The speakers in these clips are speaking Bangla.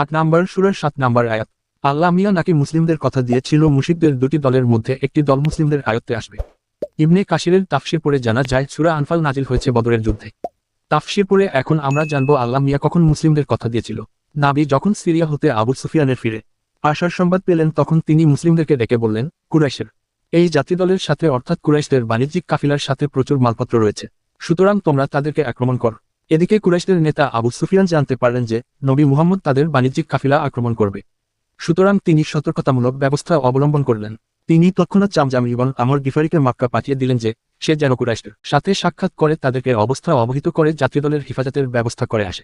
আট নাম্বার সুরের সাত নাম্বার আয়াত। আল্লাহ মিয়া নাকি মুসলিমদের কথা দিয়েছিল মুশিকদের দুটি দলের মধ্যে একটি দল মুসলিমদের আয়ত্তে আসবে। ইবনে কাশিরের তাফসির পরে জানা যায়, সুরা আনফাল নাজিল হয়েছে বদরের যুদ্ধে। তাফসির পরে এখন আমরা জানব আল্লাহ মিয়া কখন মুসলিমদের কথা দিয়েছিল। নাবি যখন সিরিয়া হতে আবু সুফিয়ানের ফিরে আসার সংবাদ পেলেন, তখন তিনি মুসলিমদেরকে ডেকে বললেন, কুরাইশের এই জাতিদলের সাথে, অর্থাৎ কুরাইশদের বাণিজ্যিক কাফিলার সাথে প্রচুর মালপত্র রয়েছে। সুতরাং তোমরা তাদেরকে আক্রমণ কর। এদিকে কুরাইশদের নেতা আবু সুফিয়ান জানতে পারলেন যে নবী মুহাম্মদ তাদের বাণিজ্যিক কাফিলা আক্রমণ করবে। সুতরাং তিনি সতর্কতামূলক ব্যবস্থা অবলম্বন করলেন। তিনি তৎক্ষণাৎ চামজাম ইবন আমর গিফারিকে মাক্কা পাঠিয়ে দিলেন যে সে যেন কুরাইশদের সাথে সাক্ষাৎ করে তাদেরকে অবস্থা অবহিত করে যাত্রীদলের হেফাজতের ব্যবস্থা করে আসে।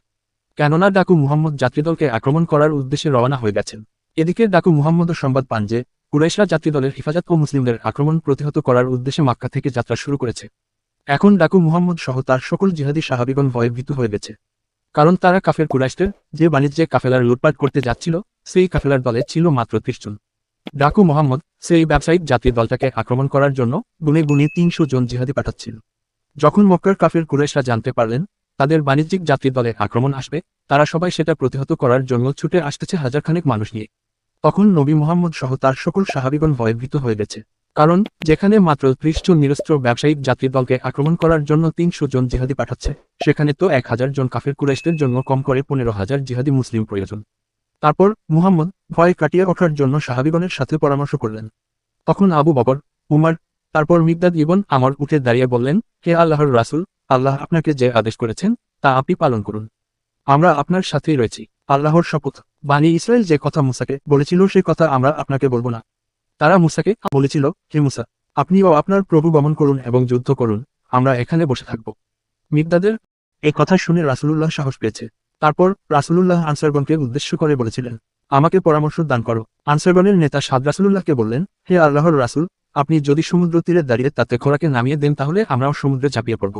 কেননা ডাকু মুহাম্মদ যাত্রীদলকে আক্রমণ করার উদ্দেশ্যে রওনা হয়ে গেছেন। এদিকে ডাকু মুহাম্মদও সংবাদ পান যে কুরাইশরা যাত্রীদলের হেফাজত ও মুসলিমদের আক্রমণ প্রতিহত করার উদ্দেশ্যে মাক্কা থেকে যাত্রা শুরু করেছে। এখন ডাকু মুহাম্মদ সহ তার সকল জিহাদি সাহাবিগণ ভয়ে ভীত হয়ে গেছে। কারণ তারা কাফের কুরাইশদের যে বাণিজ্যে কাফেলার লুটপাট করতে যাচ্ছিল, সেই কাফেলার দলে ছিল মাত্র ত্রিশ জন। ডাকু মোহাম্মদ সেই ব্যবসায়িক জাতির দলটাকে আক্রমণ করার জন্য গুনে গুনে তিনশো জন জিহাদি পাঠাচ্ছিল। যখন মক্কার কাফের কুরাইশরা জানতে পারলেন তাদের বাণিজ্যিক জাতির দলে আক্রমণ আসবে, তারা সবাই সেটা প্রতিহত করার জন্য ছুটে আসতেছে হাজারখানেক মানুষ নিয়ে। তখন নবী মোহাম্মদ সহ তার সকল সাহাবিগণ ভয়ভীত হয়ে গেছে। কারণ, যেখানে মাত্র ত্রিশ জন নিরস্ত্র ব্যবসায়িক জাতির দলকে আক্রমণ করার জন্য তিনশো জন জিহাদি পাঠাচ্ছে, সেখানে তো এক হাজার জন কাফের কুরাইশদের জন্য কম করে পনেরো হাজার জিহাদি মুসলিম প্রয়োজন। তারপর মুহাম্মদ ভয় কাটিয়ে ওঠার জন্য সাহাবিগণের সাথে পরামর্শ করলেন। তখন আবু বকর, উমার, তারপর মিগদাদ ইবন আমার উঠে দাঁড়িয়ে বললেন, হে আল্লাহর রাসূল, আল্লাহ আপনাকে যে আদেশ করেছেন, তা আপনি পালন করুন। আমরা আপনার সাথেই রয়েছি। আল্লাহর শপথ। বানি ইসরায়েল যে কথা মুসাকে বলেছিল সেই কথা আমরা আপনাকে বলব না। তারা মুসাকে বলেছিল, হে মুসা, আপনিও আপনার প্রভু গমন করুন এবং যুদ্ধ করুন, আমরা এখানে বসে থাকব। মিগদাদের এই কথা শুনে রাসূলুল্লাহ সাহস পেয়েছে। তারপর রাসূলুল্লাহ আনসারগণকে উদ্দেশ্য করে বলেছিলেন, আমাকে পরামর্শ দান করো। আনসারগণের নেতা সাদ রাসূলুল্লাহকে বললেন, হে আল্লাহর রাসূল, আপনি যদি সমুদ্র তীরে দাঁড়িয়ে তাতে খোরাকে নামিয়ে দেন তাহলে আমরাও সমুদ্রে ঝাঁপিয়ে পড়ব।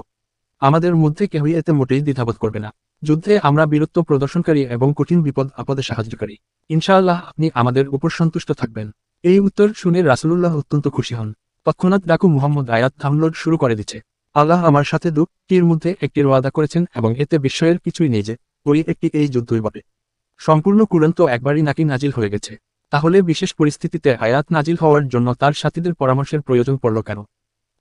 আমাদের মধ্যে কেউই এতে মোটেই দ্বিধাবোধ করবে না। যুদ্ধে আমরা বীরত্ব প্রদর্শনকারী এবং কঠিন বিপদ আপদে সাহায্যকারী। ইনশাআল্লাহ আপনি আমাদের উপর সন্তুষ্ট থাকবেন। এই উত্তর শুনে রাসূলুল্লাহ অত্যন্ত খুশি হন। তৎক্ষণাৎ ডাকু মুহাম্মদ আয়াত ডাউনলোড শুরু করে দিচ্ছে। আল্লাহ আমার সাথে দুটির মধ্যে একটি ওয়াদা করেছেন এবং এতে বিস্ময়ের কিছুই নেই যে, ওই একটি এই যুদ্ধই বটে। সম্পূর্ণ কুরন্ত একবারই নাকি নাজিল হয়ে গেছে। তাহলে বিশেষ পরিস্থিতিতে আয়াত নাজিল হওয়ার জন্য তার সাথীদের পরামর্শের প্রয়োজন পড়ল কেন?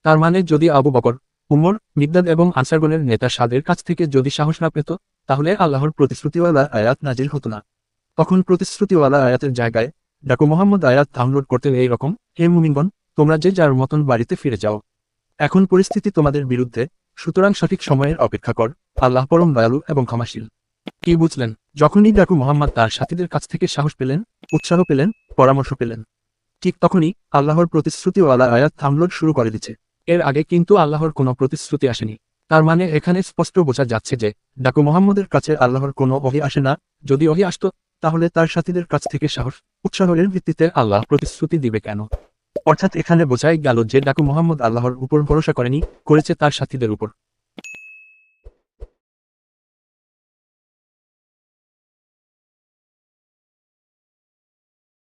তার মানে যদি আবু বকর, উমর মিগদাদ এবং আনসারগণের নেতা সাদের কাছ থেকে যদি সাহস না পেত, তাহলে আল্লাহর প্রতিশ্রুতিওয়ালা আয়াত নাজিল হতো না। তখন প্রতিশ্রুতিওয়ালা আয়াতের জায়গায় ডাকু মোহাম্মদ আয়াত ডাউনলোড করতে এই রকম। হে মুমিনগণ, তোমরা যে যার মতন বাড়িতে ফিরে যাও, এখন পরিস্থিতি তোমাদের বিরুদ্ধে, সুতরাং সঠিক সময়ের অপেক্ষা কর, আল্লাহ পরম দয়ালু এবং ক্ষমাশীল। কি বুঝলেন? যখনই ডাকু মোহাম্মদ তার সাথীদের কাছ থেকে সাহস পেলেন, উৎসাহ পেলেন, পরামর্শ পেলেন, ঠিক তখনই আল্লাহর প্রতিশ্রুতিওয়ালা আয়াত ডাউনলোড শুরু করে দিচ্ছে। এর আগে কিন্তু আল্লাহর কোনো প্রতিশ্রুতি আসেনি। তার মানে এখানে স্পষ্ট বোঝা যাচ্ছে যে ডাকু মোহাম্মদের কাছে আল্লাহর কোনো অহি আসে না। যদি অহি আসতো তাহলে তার সাথীদের কাছ থেকে সাহস, উৎসাহের ভিত্তিতে আল্লাহ প্রতিশ্রুতি দিবে কেন? অর্থাৎ এখানে বোঝাই গেল যে ডাকু মোহাম্মদ আল্লাহর উপর ভরসা করেনি, করেছে তার সাথীদের উপর।